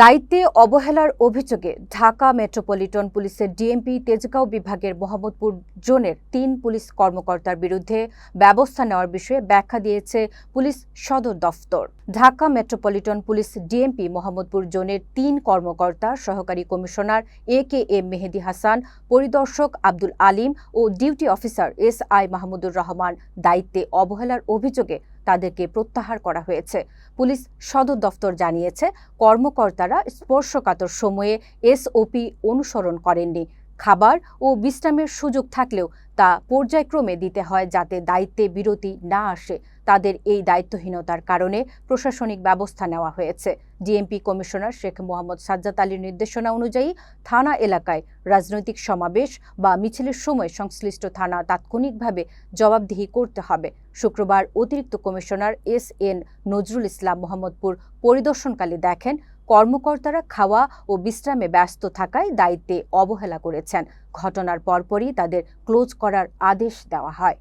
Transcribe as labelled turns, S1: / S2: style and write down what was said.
S1: দায়িত্বে অবহেলার অভিযোগে ঢাকা মেট্রোপলিটন পুলিশের ডিএমপি তেজগাঁও বিভাগের মোহাম্মদপুর জোনের তিন পুলিশ কর্মকর্তার বিরুদ্ধে ব্যবস্থা নেওয়ার বিষয়ে ব্যাখ্যা দিয়েছে পুলিশ সদর দফতর। Dhaka metropolitan police DMP Mohammadpur জোনের তিন কর্মকর্তা, সহকারী commissioner A K M Mehedi Hasan, পরিদর্শক আব্দুল আলিম ও duty officer S I Mahmudur Rahman দায়িত্বে অবহেলার অভিযোগে তাদেরকে প্রত্যাহার করা হয়েছে। পুলিশ সদর দফতর জানিয়েছে কর্মকর্তারা স্পর্শকাতর সময়ে এসওপি অনুসরণ করেননি। খাবার ও বিশ্রামের সুযোগ থাকলেও তা পর্যায়ক্রমে দিতে হয় যাতে দায়িত্বে বিরতি না আসে। তাদের এই দায়িত্বহীনতার কারণে প্রশাসনিক ব্যবস্থা নেওয়া হয়েছে। ডিএমপি কমিশনার শেখ মোহাম্মদ সাজ্জাদ আলীর নির্দেশনা অনুযায়ী থানা এলাকায় রাজনৈতিক সমাবেশ বা মিছিলের সময় সংশ্লিষ্ট থানা তাৎক্ষণিকভাবে জবাবদিহি করতে হবে। শুক্রবার অতিরিক্ত commissioner S N Nazrul Islam Mohammadpur পরিদর্শনকালে দেখেন কর্মকর্তারা খাওয়া ও বিশ্রামে ব্যস্ত থাকায় দায়িত্বে অবহেলা করেছেন। ঘটনার পরপরই তাদের ক্লোজ করার আদেশ দেওয়া হয়।